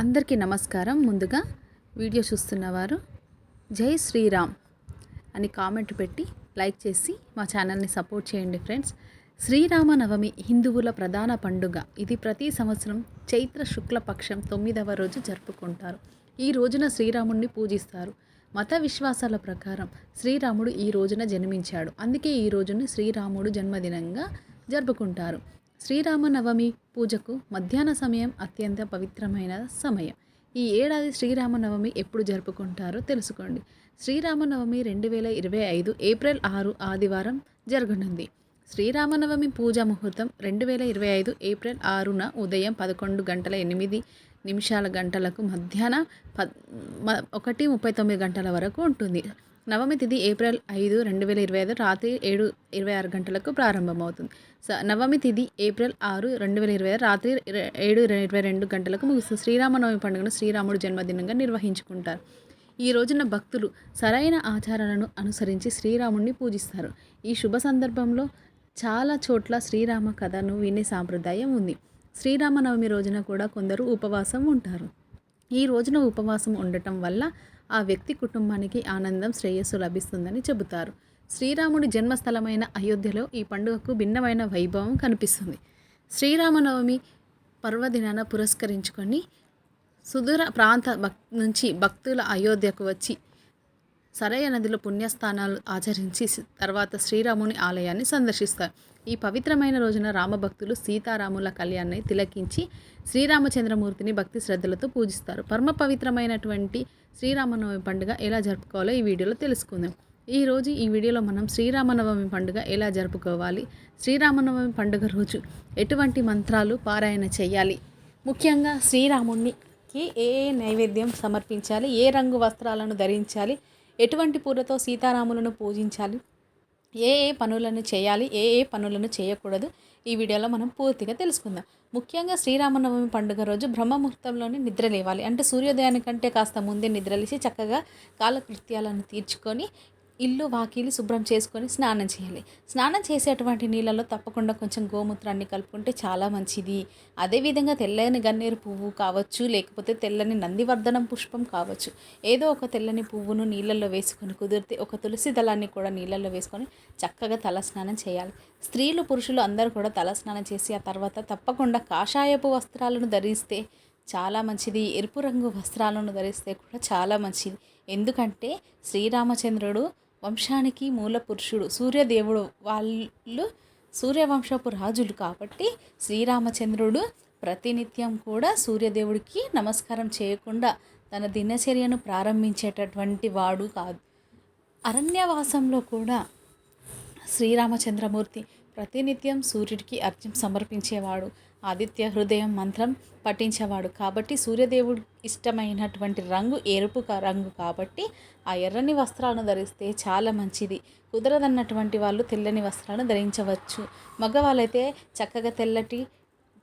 అందరికీ నమస్కారం. ముందుగా వీడియో చూస్తున్నవారు జై శ్రీరామ్ అని కామెంట్ పెట్టి లైక్ చేసి మా ఛానల్ని సపోర్ట్ చేయండి ఫ్రెండ్స్. శ్రీరామ నవమి హిందువుల ప్రధాన పండుగ. ఇది ప్రతి సంవత్సరం చైత్ర శుక్లపక్షం తొమ్మిదవ రోజు జరుపుకుంటారు. ఈ రోజున శ్రీరాముడిని పూజిస్తారు. మత విశ్వాసాల ప్రకారం శ్రీరాముడు ఈ రోజున జన్మించాడు. అందుకే ఈ రోజును శ్రీరాముడు జన్మదినంగా జరుపుకుంటారు. శ్రీరామనవమి పూజకు మధ్యాహ్న సమయం అత్యంత పవిత్రమైన సమయం. ఈ ఏడాది శ్రీరామనవమి ఎప్పుడు జరుపుకుంటారో తెలుసుకోండి. శ్రీరామనవమి రెండు వేల ఇరవై ఐదు ఏప్రిల్ ఆరు ఆదివారం జరగనుంది. శ్రీరామనవమి పూజా ముహూర్తం రెండు వేల ఇరవై ఐదు ఏప్రిల్ ఆరున ఉదయం పదకొండు గంటల ఎనిమిది నిమిషాల గంటలకు మధ్యాహ్న పద్ ఒకటి ముప్పై తొమ్మిది గంటల వరకు ఉంటుంది. నవమి తిథి ఏప్రిల్ ఐదు రెండు వేల ఇరవై ఐదు రాత్రి ఏడు ఇరవై ఆరు గంటలకు ప్రారంభమవుతుంది. స నవమి తిథి ఏప్రిల్ ఆరు రెండు వేల ఇరవై ఐదు రాత్రి ఏడు ఇరవై రెండు గంటలకు ముగుస్తుంది. శ్రీరామనవమి పండుగను శ్రీరాముడు జన్మదినంగా నిర్వహించుకుంటారు. ఈ రోజున భక్తులు సరైన ఆచారాలను అనుసరించి శ్రీరాముడిని పూజిస్తారు. ఈ శుభ సందర్భంలో చాలా చోట్ల శ్రీరామ కథను వినే సాంప్రదాయం ఉంది. శ్రీరామనవమి రోజున కూడా కొందరు ఉపవాసం ఉంటారు. ఈ రోజున ఉపవాసం ఉండటం వల్ల ఆ వ్యక్తి కుటుంబానికి ఆనందం శ్రేయస్సు లభిస్తుందని చెబుతారు. శ్రీరాముడి జన్మస్థలమైన అయోధ్యలో ఈ పండుగకు భిన్నమైన వైభవం కనిపిస్తుంది. శ్రీరామనవమి పర్వదినాన పురస్కరించుకొని సుదూర ప్రాంత భక్ నుంచి భక్తుల అయోధ్యకు వచ్చి సరయ నదిలో పుణ్యస్థానాలు ఆచరించి తర్వాత శ్రీరాముని ఆలయాన్ని సందర్శిస్తారు. ఈ పవిత్రమైన రోజున రామభక్తులు సీతారాముల కళ్యాణాన్ని తిలకించి శ్రీరామచంద్రమూర్తిని భక్తి శ్రద్ధలతో పూజిస్తారు. పరమ పవిత్రమైనటువంటి శ్రీరామనవమి పండుగ ఎలా జరుపుకోవాలో ఈ వీడియోలో తెలుసుకుందాం. ఈ రోజు ఈ వీడియోలో మనం శ్రీరామనవమి పండుగ ఎలా జరుపుకోవాలి శ్రీరామనవమి పండుగ రోజు ఎటువంటి మంత్రాలు పారాయణ చేయాలి ముఖ్యంగా శ్రీరామునికి ఏ ఏ నైవేద్యం సమర్పించాలి ఏ రంగు వస్త్రాలను ధరించాలి ఎటువంటి పూలతో సీతారాములను పూజించాలి ఏ ఏ పనులను చేయాలి ఏ ఏ పనులను చేయకూడదు ఈ వీడియోలో మనం పూర్తిగా తెలుసుకుందాం. ముఖ్యంగా శ్రీరామనవమి పండుగ రోజు బ్రహ్మముహూర్తంలోనే నిద్ర లేవాలి. అంటే సూర్యోదయానికంటే కాస్త ముందే నిద్రలేసి చక్కగా కాలకృత్యాలను తీర్చుకొని ఇల్లు వాకిలి శుభ్రం చేసుకొని స్నానం చేయాలి. స్నానం చేసేటువంటి నీళ్ళలో తప్పకుండా కొంచెం గోమూత్రాన్ని కలుపుకుంటే చాలా మంచిది. అదేవిధంగా తెల్లని గన్నేరు పువ్వు కావచ్చు లేకపోతే తెల్లని నందివర్ధనం పుష్పం కావచ్చు. ఏదో ఒక తెల్లని పువ్వును నీళ్ళల్లో వేసుకొని కుదిరితే ఒక తులసి దళాన్ని కూడా నీళ్ళల్లో వేసుకొని చక్కగా తల స్నానం చేయాలి. స్త్రీలు పురుషులు అందరూ కూడా తల స్నానం చేసి ఆ తర్వాత తప్పకుండా కాషాయపు వస్త్రాలను ధరిస్తే చాలా మంచిది. ఎరుపు రంగు వస్త్రాలను ధరిస్తే కూడా చాలా మంచిది. ఎందుకంటే శ్రీరామచంద్రుడు వంశానికి మూల పురుషుడు. సూర్యదేవుడు వాళ్ళు సూర్యవంశపు రాజులు కాబట్టి శ్రీరామచంద్రుడు ప్రతినిత్యం కూడా సూర్యదేవుడికి నమస్కారం చేయకుండా తన దినచర్యను ప్రారంభించేటటువంటి వాడు కాదు. అరణ్యవాసంలో కూడా శ్రీరామచంద్రమూర్తి ప్రతినిత్యం సూర్యుడికి అర్ఘ్యం సమర్పించేవాడు. ఆదిత్య హృదయం మంత్రం పఠించేవాడు. కాబట్టి సూర్యదేవుడు ఇష్టమైనటువంటి రంగు ఎరుపు రంగు కాబట్టి ఆ ఎర్రని వస్త్రాలను ధరిస్తే చాలా మంచిది. కుదరదన్నటువంటి వాళ్ళు తెల్లని వస్త్రాలను ధరించవచ్చు. మగవాళ్ళైతే చక్కగా తెల్లటి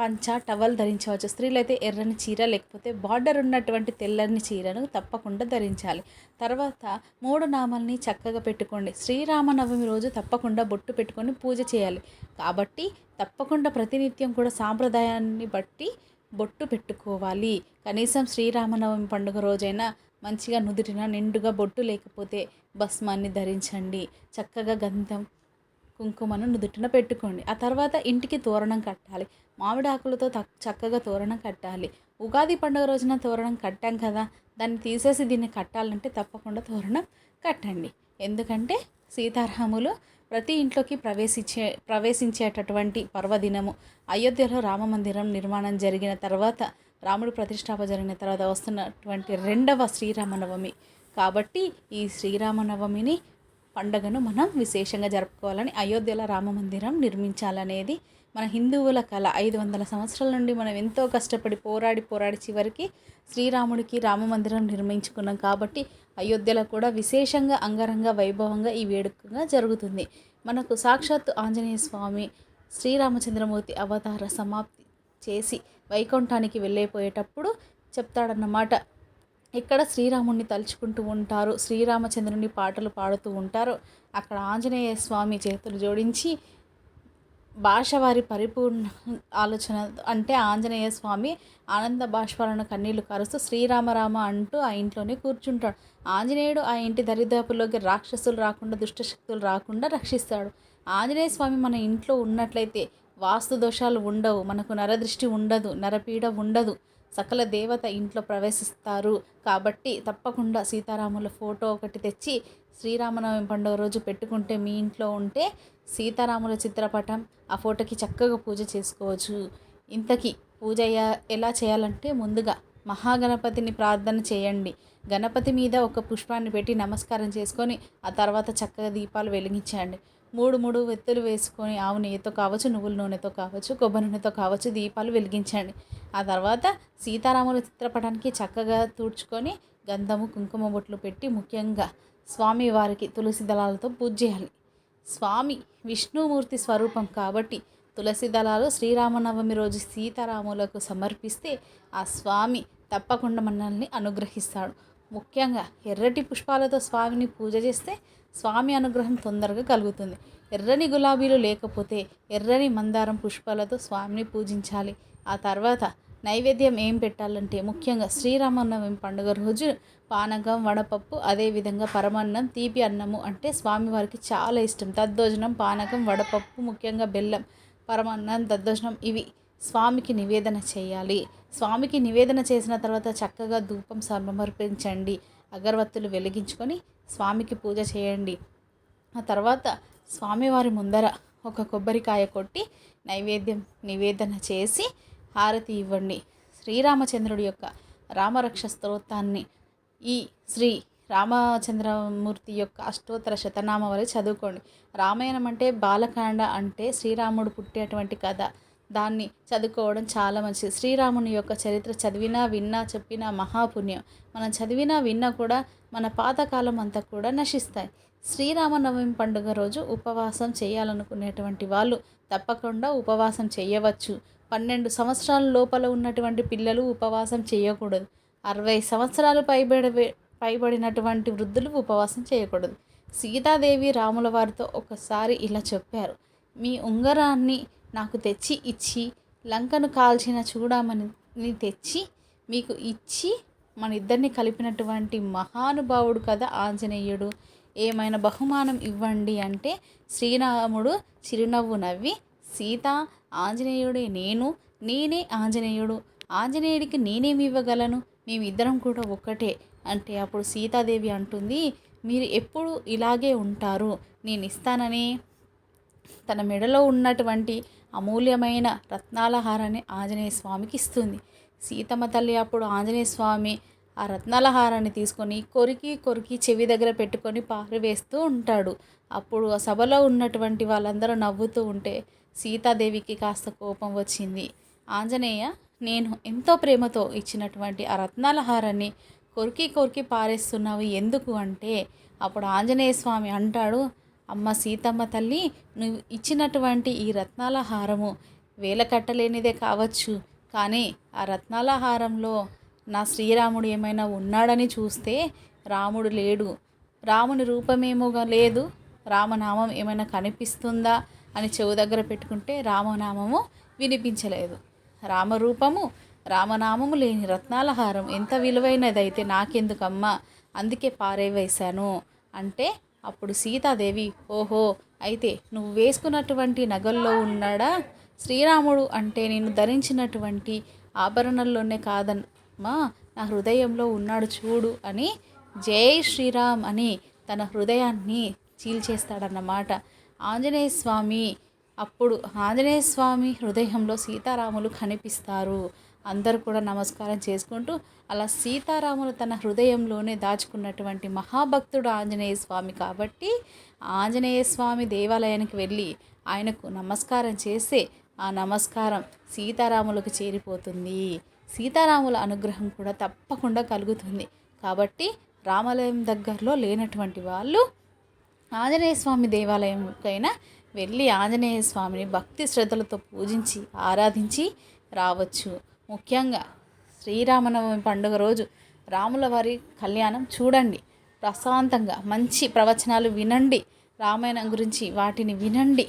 పంచ టవల్ ధరించవచ్చు. స్త్రీలైతే ఎర్రని చీర లేకపోతే బార్డర్ ఉన్నటువంటి తెల్లని చీరను తప్పకుండా ధరించాలి. తర్వాత మూడు నామాల్ని చక్కగా పెట్టుకోండి. శ్రీరామనవమి రోజు తప్పకుండా బొట్టు పెట్టుకొని పూజ చేయాలి. కాబట్టి తప్పకుండా ప్రతినిత్యం కూడా సాంప్రదాయాన్ని బట్టి బొట్టు పెట్టుకోవాలి. కనీసం శ్రీరామనవమి పండుగ రోజైనా మంచిగా నుదుటిన నిండుగా బొట్టు లేకపోతే భస్మాన్ని ధరించండి. చక్కగా గంధం కుంకుమను నుదుటిన పెట్టుకోండి. ఆ తర్వాత ఇంటికి తోరణం కట్టాలి. మామిడి ఆకులతో తక్- చక్కగా తోరణం కట్టాలి. ఉగాది పండుగ రోజున తోరణం కట్టాం కదా దాన్ని తీసేసి దీన్ని కట్టాలంటే తప్పకుండా తోరణం కట్టండి. ఎందుకంటే సీతారాములు ప్రతి ఇంట్లోకి ప్రవేశించే ప్రవేశించేటటువంటి పర్వదినము అయోధ్యలో రామ మందిరం నిర్మాణం జరిగిన తర్వాత రాముడు ప్రతిష్టాప జరిగిన తర్వాత వస్తున్నటువంటి రెండవ శ్రీరామనవమి. కాబట్టి ఈ శ్రీరామనవమిని పండగను మనం విశేషంగా జరుపుకోవాలని అయోధ్యలో రామ మందిరం నిర్మించాలనేది మన హిందువుల కళ ఐదు వందల సంవత్సరాల నుండి మనం ఎంతో కష్టపడి పోరాడి పోరాడి చివరికి శ్రీరాముడికి రామ మందిరం నిర్మించుకున్నాం కాబట్టి అయోధ్యలో కూడా విశేషంగా అంగరంగ వైభవంగా ఈ వేడుకగా జరుగుతుంది. మనకు సాక్షాత్తు ఆంజనేయ స్వామి శ్రీరామచంద్రమూర్తి అవతార సమాప్తి చేసి వైకుంఠానికి వెళ్ళిపోయేటప్పుడు చెప్తాడన్నమాట ఎక్కడ శ్రీరాముణ్ణి తలుచుకుంటూ ఉంటారు. శ్రీరామచంద్రుని పాటలు పాడుతూ ఉంటారు. అక్కడ ఆంజనేయ స్వామి చేతులు జోడించి భాష వారి పరిపూర్ణ ఆలోచన అంటే ఆంజనేయ స్వామి ఆనంద బాష్పాలను కన్నీళ్ళు కారుస్తూ శ్రీరామరామ అంటూ ఆ ఇంట్లోనే కూర్చుంటాడు. ఆంజనేయుడు ఆ ఇంటి దరిదాపుల్లోకి రాక్షసులు రాకుండా దుష్టశక్తులు రాకుండా రక్షిస్తాడు. ఆంజనేయ స్వామి మన ఇంట్లో ఉన్నట్లయితే వాస్తు దోషాలు ఉండవు. మనకు నరదృష్టి ఉండదు. నరపీడ ఉండదు. సకల దేవత ఇంట్లో ప్రవేశిస్తారు. కాబట్టి తప్పకుండా సీతారాముల ఫోటో ఒకటి తెచ్చి శ్రీరామనవమి పండుగ రోజు పెట్టుకుంటే మీ ఇంట్లో ఉంటే సీతారాముల చిత్రపటం ఆ ఫోటోకి చక్కగా పూజ చేసుకోవచ్చు. ఇంతకీ పూజ ఎలా చేయాలంటే ముందుగా మహాగణపతిని ప్రార్థన చేయండి. గణపతి మీద ఒక పుష్పాన్ని పెట్టి నమస్కారం చేసుకొని ఆ తర్వాత చక్కగా దీపాలు వెలిగించండి. మూడు మూడు వెత్తులు వేసుకొని ఆవు నెయ్యితో కావచ్చు నువ్వుల నూనెతో కావచ్చు కొబ్బరి నూనెతో కావచ్చు దీపాలు వెలిగించండి. ఆ తర్వాత సీతారాముల చిత్రపటానికి చక్కగా తూడ్చుకొని గంధము కుంకుమ బొట్లు పెట్టి ముఖ్యంగా స్వామి వారికి తులసి దళాలతో పూజ చేయాలి. స్వామి విష్ణుమూర్తి స్వరూపం కాబట్టి తులసి దళాలు శ్రీరామనవమి రోజు సీతారాములకు సమర్పిస్తే ఆ స్వామి తప్పకుండా మనల్ని అనుగ్రహిస్తాడు. ముఖ్యంగా ఎర్రటి పుష్పాలతో స్వామిని పూజ చేస్తే స్వామి అనుగ్రహం తొందరగా కలుగుతుంది. ఎర్రని గులాబీలు లేకపోతే ఎర్రని మందారం పుష్పాలతో స్వామిని పూజించాలి. ఆ తర్వాత నైవేద్యం ఏం పెట్టాలంటే ముఖ్యంగా శ్రీరామనవమి పండుగ రోజు పానకం వడపప్పు అదేవిధంగా పరమాన్నం తీపి అన్నము అంటే స్వామివారికి చాలా ఇష్టం. దద్దోజనం పానకం వడపప్పు ముఖ్యంగా బెల్లం పరమాన్నం దద్దోజనం ఇవి స్వామికి నివేదన చేయాలి. స్వామికి నివేదన చేసిన తర్వాత చక్కగా ధూపం సమర్పించండి అగరవత్తులు వెలిగించుకొని స్వామికి పూజ చేయండి. ఆ తర్వాత స్వామివారి ముందర ఒక కొబ్బరికాయ కొట్టి నైవేద్యం నివేదన చేసి హారతి ఇవ్వండి. శ్రీరామచంద్రుడి యొక్క రామరక్ష స్తోత్రాన్ని ఈ శ్రీ రామచంద్రమూర్తి యొక్క అష్టోత్తర శతనామావళి చదువుకోండి. రామాయణం అంటే బాలకాండ అంటే శ్రీరాముడు పుట్టేటువంటి కథ. దాన్ని చదువుకోవడం చాలా మంచిది. శ్రీరాముని యొక్క చరిత్ర చదివినా విన్నా చెప్పినా మహాపుణ్యం. మనం చదివినా విన్నా కూడా మన పాతకాలం అంతా కూడా నశిస్తాయి. శ్రీరామనవమి పండుగ రోజు ఉపవాసం చేయాలనుకునేటువంటి వాళ్ళు తప్పకుండా ఉపవాసం చేయవచ్చు. పన్నెండు సంవత్సరాల లోపల ఉన్నటువంటి పిల్లలు ఉపవాసం చేయకూడదు. అరవై సంవత్సరాలు పైబడి పైబడినటువంటి వృద్ధులు ఉపవాసం చేయకూడదు. సీతాదేవి రాముల వారితో ఒకసారి ఇలా చెప్పారు. మీ ఉంగరాన్ని నాకు తెచ్చి ఇచ్చి లంకను కాల్చిన చూడమని తెచ్చి మీకు ఇచ్చి మన ఇద్దరిని కలిపినటువంటి మహానుభావుడు కదా ఆంజనేయుడు. ఏమైనా బహుమానం ఇవ్వండి అంటే శ్రీరాముడు చిరునవ్వు నవ్వి సీత ఆంజనేయుడే నేను నేనే ఆంజనేయుడు. ఆంజనేయుడికి నేనేమి ఇవ్వగలను? మేమిద్దరం కూడా ఒక్కటే అంటే అప్పుడు సీతాదేవి అంటుంది మీరు ఎప్పుడు ఇలాగే ఉంటారు నేను ఇస్తానని. తన మెడలో ఉన్నటువంటి అమూల్యమైన రత్నాల హారాన్ని ఆంజనేయ స్వామికి ఇస్తుంది. సీతమ్మ తల్లి అప్పుడు ఆంజనేయ స్వామి ఆ రత్నాల హారాన్ని తీసుకొని కొరికి కొరికి చెవి దగ్గర పెట్టుకొని పారివేస్తూ ఉంటాడు. అప్పుడు ఆ సభలో ఉన్నటువంటి వాళ్ళందరూ నవ్వుతూ ఉంటే సీతాదేవికి కాస్త కోపం వచ్చింది. ఆంజనేయ నేను ఎంతో ప్రేమతో ఇచ్చినటువంటి ఆ రత్నాల హారాన్ని కొరికి కొరికి పారేస్తున్నావు ఎందుకు అంటే అప్పుడు ఆంజనేయ స్వామి అంటాడు అమ్మ సీతమ్మ తల్లి నువ్వు ఇచ్చినటువంటి ఈ రత్నాల హారము వేల కట్టలేనిదే కావచ్చు. కానీ ఆ రత్నాల హారంలో నా శ్రీరాముడు ఏమైనా ఉన్నాడని చూస్తే రాముడు లేడు. రాముని రూపమేమోగా లేదు. రామనామం ఏమైనా కనిపిస్తుందా అని చెవు దగ్గర పెట్టుకుంటే రామనామము వినిపించలేదు. రామరూపము రామనామము లేని రత్నాల హారం ఎంత విలువైనదైతే నాకెందుకమ్మా? అందుకే పారేవేశాను. అంటే అప్పుడు సీతాదేవి ఓహో అయితే నువ్వు వేసుకున్నటువంటి నగల్లో ఉన్నాడా? శ్రీరాముడు అంటే నేను ధరించినటువంటి ఆభరణంలోనే కాదమ్మా నా హృదయంలో ఉన్నాడు చూడు అని జై శ్రీరామ్ అని తన హృదయాన్ని చీల్చేస్తాడన్నమాట. ఆంజనేయ స్వామి అప్పుడు ఆంజనేయ స్వామి హృదయంలో సీతారాములు కనిపిస్తారు. అందరూ కూడా నమస్కారం చేసుకుంటూ అలా సీతారాములు తన హృదయంలోనే దాచుకున్నటువంటి మహాభక్తుడు ఆంజనేయ స్వామి కాబట్టి ఆంజనేయ స్వామి దేవాలయానికి వెళ్ళి ఆయనకు నమస్కారం చేస్తే ఆ నమస్కారం సీతారాములకు చేరిపోతుంది. సీతారాముల అనుగ్రహం కూడా తప్పకుండా కలుగుతుంది. కాబట్టి రామాలయం దగ్గరలో లేనటువంటి వాళ్ళు ఆంజనేయ స్వామి దేవాలయంకైనా వెళ్ళి ఆంజనేయ స్వామిని భక్తి శ్రద్ధలతో పూజించి ఆరాధించి రావచ్చు. ముఖ్యంగా శ్రీరామనవమి పండుగ రోజు రాముల వారి కళ్యాణం చూడండి. ప్రశాంతంగా మంచి ప్రవచనాలు వినండి. రామాయణం గురించి వాటిని వినండి.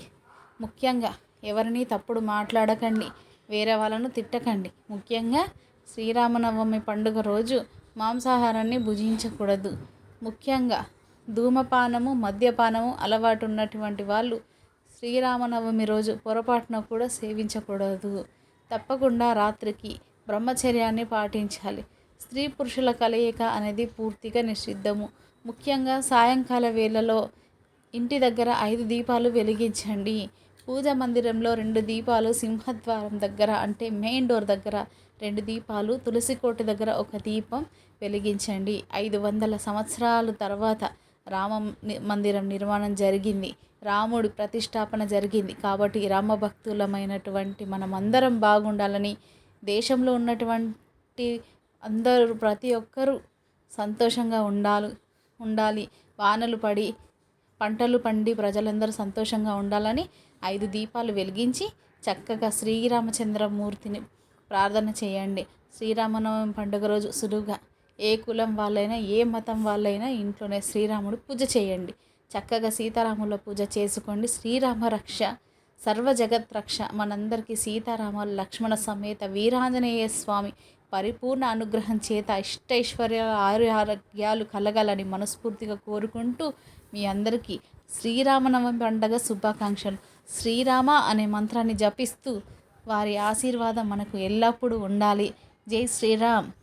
ముఖ్యంగా ఎవరిని తప్పుడు మాట్లాడకండి. వేరే వాళ్ళను తిట్టకండి. ముఖ్యంగా శ్రీరామనవమి పండుగ రోజు మాంసాహారాన్ని భుజించకూడదు. ముఖ్యంగా ధూమపానము మద్యపానము అలవాటు ఉన్నటువంటి వాళ్ళు శ్రీరామనవమి రోజు పొరపాటున కూడా సేవించకూడదు. తప్పకుండా రాత్రికి బ్రహ్మచర్యాన్ని పాటించాలి. స్త్రీ పురుషుల కలయిక అనేది పూర్తిగా నిషిద్ధము. ముఖ్యంగా సాయంకాల వేళలో ఇంటి దగ్గర ఐదు దీపాలు వెలిగించండి. పూజ మందిరంలో రెండు దీపాలు సింహద్వారం దగ్గర అంటే మెయిన్ డోర్ దగ్గర రెండు దీపాలు తులసి కోట దగ్గర ఒక దీపం వెలిగించండి. ఐదు వందల సంవత్సరాల తర్వాత రామ ని- మందిరం నిర్మాణం జరిగింది. రాముడి ప్రతిష్టాపన జరిగింది. కాబట్టి రామ భక్తులమైనటువంటి మనమందరం బాగుండాలని దేశంలో ఉన్నటువంటి అందరూ ప్రతి ఒక్కరూ సంతోషంగా ఉండాలి ఉండాలి. వానలు పడి పంటలు పండి ప్రజలందరూ సంతోషంగా ఉండాలని ఐదు దీపాలు వెలిగించి చక్కగా శ్రీరామచంద్రమూర్తిని ప్రార్థన చేయండి. శ్రీరామనవమి పండుగ రోజు సులువుగా ఏ కులం వాళ్ళైనా ఏ మతం వాళ్ళైనా ఇంట్లోనే శ్రీరాముడు పూజ చేయండి. చక్కగా సీతారాముల పూజ చేసుకోండి. శ్రీరామ రక్ష సర్వ జగత్ రక్ష. మనందరికీ సీతారామ లక్ష్మణ సమేత వీరాంజనేయ స్వామి పరిపూర్ణ అనుగ్రహం చేత ఇష్టైశ్వర్యాల ఆరు ఆరోగ్యాలు కలగాలని మనస్ఫూర్తిగా కోరుకుంటూ మీ అందరికీ శ్రీరామనవమి పండగ శుభాకాంక్షలు. శ్రీరామ అనే మంత్రాన్ని జపిస్తూ వారి ఆశీర్వాదం మనకు ఎల్లప్పుడూ ఉండాలి. జై శ్రీరామ్.